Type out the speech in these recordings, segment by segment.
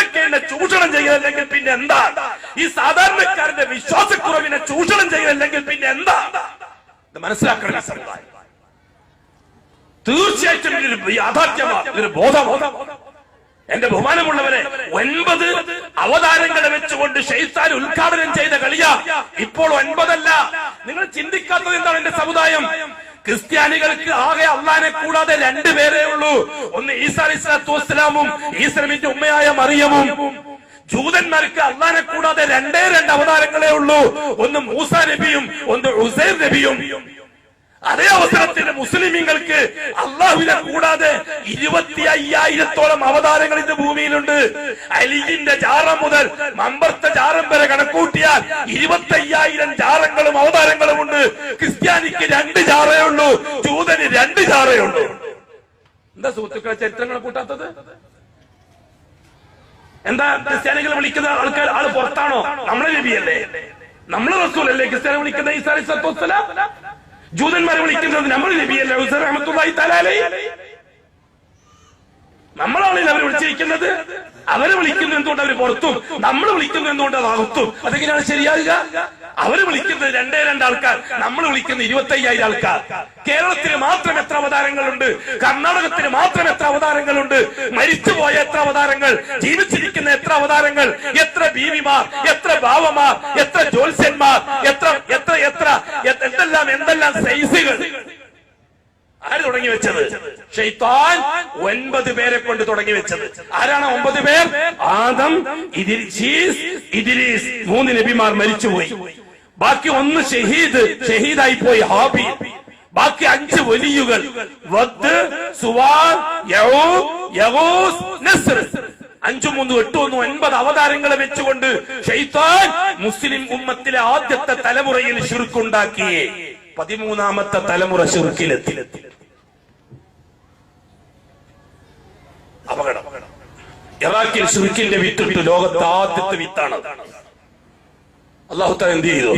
ഇതൊക്കെ എന്നെ ചൂഷണം ചെയ്യല്ലെങ്കിൽ പിന്നെ എന്താ? ഈ സാധാരണക്കാരന്റെ വിശ്വാസക്കുറവിനെ ചൂഷണം ചെയ്യല്ലെങ്കിൽ പിന്നെ എന്താ? ഇത് മനസ്സിലാക്കണം സമുദായം? തീർച്ചയായിട്ടും ഇതൊരു യാഥാർത്ഥ്യമാണ് ഇതൊരു എന്റെ ബഹുമാനമുള്ളവരെ ഒൻപത് അവതാരങ്ങളെ വെച്ചുകൊണ്ട് ഷെയ്ത്താൻ ഉദ്ഘാടനം ചെയ്ത കളിയാ. ഇപ്പോൾ ഒൻപതല്ല. നിങ്ങൾ ചിന്തിക്കാത്തത് എന്താണ് എന്റെ സമുദായം? ക്രിസ്ത്യാനികൾക്ക് ആകെ അള്ളാനെ കൂടാതെ രണ്ടുപേരേ ഉള്ളൂ. ഒന്ന് ഈസാ അലിസ്ലാത്തു വസ്സലാമും ഈസ്ലമിന്റെ ഉമ്മയായ മറിയമും. ജൂതന്മാർക്ക് അള്ളാനെ കൂടാതെ രണ്ടേ രണ്ട് അവതാരങ്ങളേ ഉള്ളൂ. ഒന്ന് മൂസ നബിയും ഒന്ന് ഹുസൈൻ നബിയും. അതേ അവസരത്തിൽ മുസ്ലിമീങ്ങൾക്ക് അള്ളാഹുവിനെ കൂടാതെ ഇരുപത്തി അയ്യായിരത്തോളം അവതാരങ്ങൾ ഇന്ന് ഭൂമിയിലുണ്ട്. അലിയിന്റെ ജാറം മുതൽ മമ്പർത്ത ജാറം വരെ കണക്കൂട്ടിയാൽ ഇരുപത്തി അയ്യായിരം ജാറങ്ങളും അവതാരങ്ങളും ഉണ്ട്. ക്രിസ്ത്യാനിക്ക് രണ്ട് ജാറേ ഉള്ളൂ. ജൂതന് രണ്ട് ജാറേ ഉള്ളൂ. എന്താ സുഹൃത്തുക്കളെ ചരിത്രങ്ങൾ കൂട്ടാത്തത്? എന്താ ക്രിസ്ത്യാനികൾ വിളിക്കുന്ന ആൾക്കാർ ആൾ പുറത്താണോ? നമ്മളെ നബിയല്ലേ? നമ്മളെ റസൂലല്ലേ ക്രിസ്ത്യാനി വിളിക്കുന്ന ഈസാ അലൈഹി വസ്സലാം. ജൂതന്മാരെ വിളിക്കുന്നത് നമ്മൾ നബിയല്ല റഹ്മത്തുള്ളാഹി അവരെ വിളിച്ചിരിക്കുന്നത്. അവരെ വിളിക്കുന്നത് എന്തുകൊണ്ട് അവർ പുറത്തും? നമ്മൾ വിളിക്കുന്നത് എന്തുകൊണ്ട് അത് അകത്തും? അതെങ്ങനെയാണ് ശരിയാകുക? അവർ വിളിക്കുന്നത് രണ്ടേ രണ്ട് ആൾക്കാർ നമ്മൾ വിളിക്കുന്ന ഇരുപത്തി അയ്യായിരം ആൾക്കാർ. കേരളത്തിന് മാത്രം എത്ര അവതാരങ്ങളുണ്ട്? കർണാടകത്തിന് മാത്രം എത്ര അവതാരങ്ങളുണ്ട്? മരിച്ചുപോയ എത്ര അവതാരങ്ങൾ? ജീവിച്ചിരിക്കുന്ന എത്ര അവതാരങ്ങൾ? എത്ര ബീവിമാർ എത്ര ഭാവമാർ എത്ര ജ്യോത്സ്യന്മാർ എത്ര എത്ര എന്തെല്ലാം സൈസുകൾ. ആര് തുടങ്ങി വെച്ചത്? ഷെയ്ത്താൻ ഒൻപത് പേരെ കൊണ്ട് തുടങ്ങി വെച്ചത്. ആരാണ് ഒമ്പത് പേർ? ആദം ഇദിരീസ്. മൂന്ന് നബിമാർ മരിച്ചുപോയി. ബാക്കി ഒന്ന് ഷഹീദ് ഷഹീദായി പോയി ഹാബി. ബാക്കി അഞ്ച് വലിയുകൾ. വദ് സുവാൻ യഹൂസ് നസ്ർ. അഞ്ചു മൂന്ന് എട്ട് ഒന്ന് ഒൻപത് അവതാരങ്ങളെ വെച്ചുകൊണ്ട് ഷെയ്ത്താൻ മുസ്ലിം ഉമ്മത്തിലെ ആദ്യത്തെ തലമുറയിൽ ഷിർക്കുണ്ടാക്കി പതിമൂന്നാമത്തെ തലമുറ ചുരുക്കിലെത്തി അപകടം. ഇറാഖിൽ ചുരുക്കിന്റെ വിത്തിട്ട് ലോകത്ത് ആദ്യത്തെ വിത്താണ്. അള്ളാഹുത്ത എന്ത് ചെയ്തു?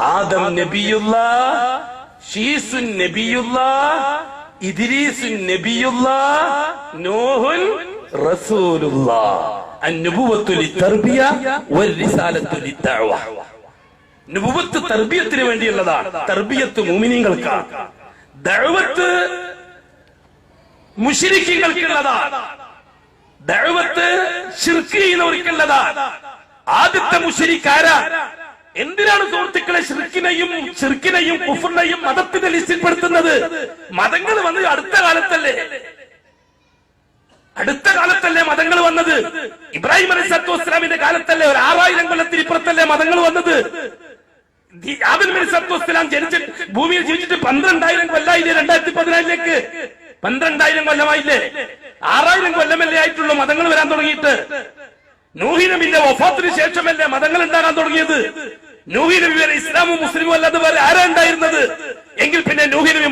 ആദം നബിയുള്ള ഷീസുൻ നബിയുള്ള ഇദ്രീസുൻ നബിയുള്ള നൂഹുൻ റസൂലുള്ള. അന്നുബുവത്തു ലിത്തർബിയ വൽ റിസാലത്തു ലിദഅവ നുബുവത്ത് തർബിയത്തിന് വേണ്ടിയുള്ളതാണ്. തർബിയത്ത് മുമിനിങ്ങൾക്കാണ് ദഴവത്ത് മുഷിരിക്കുള്ളതാണ് ദഴവത്ത് ഷിർക്ക് ചെയ്യുന്നവർക്കുള്ളതാണ്. ആദ്യത്തെ മുഷിരിക്കാര എന്തിനാണ് സുഹൃത്തുക്കളെ ഷിർക്കിന് ഷിർക്കിനെയും ഷിർക്കിനെയും കുഫറിനെയും മതത്തിന്റെ ലിസ്റ്റിൽ പെടുത്തുന്നത് മതങ്ങൾ വന്ന് അടുത്ത കാലത്തല്ലേ? അടുത്ത കാലത്തല്ലേ മതങ്ങൾ വന്നത്? ഇബ്രാഹിം അലൈഹി സ്വലാത്തു വസ്സലാമിന്റെ കാലത്തല്ലേ? ഒരു ആറായിരം കൊല്ലത്തിന് ഇപ്പുറത്തല്ലേ മതങ്ങൾ വന്നത്? ജനിച്ച് ഭൂമിയിൽ ജീവിച്ചിട്ട് പന്ത്രണ്ടായിരം കൊല്ലായില്ലേ രണ്ടായിരത്തി പതിനാലിലേക്ക് പന്ത്രണ്ടായിരം കൊല്ലമായില്ലേ? ആറായിരം കൊല്ലമല്ലേ ആയിട്ടുള്ള മതങ്ങൾ വരാൻ തുടങ്ങിയിട്ട്. നൂഹി നബിന്റെ വഫാത്തിന് ശേഷമല്ലേ മതങ്ങൾ ഉണ്ടാകാൻ തുടങ്ങിയത്? നൂഹി നബി വരെ ഇസ്ലാമും മുസ്ലിമും അല്ലാതെ വേറെ ആരാ ഉണ്ടായിരുന്നത്? എങ്കിൽ പിന്നെ നൂഹി നബി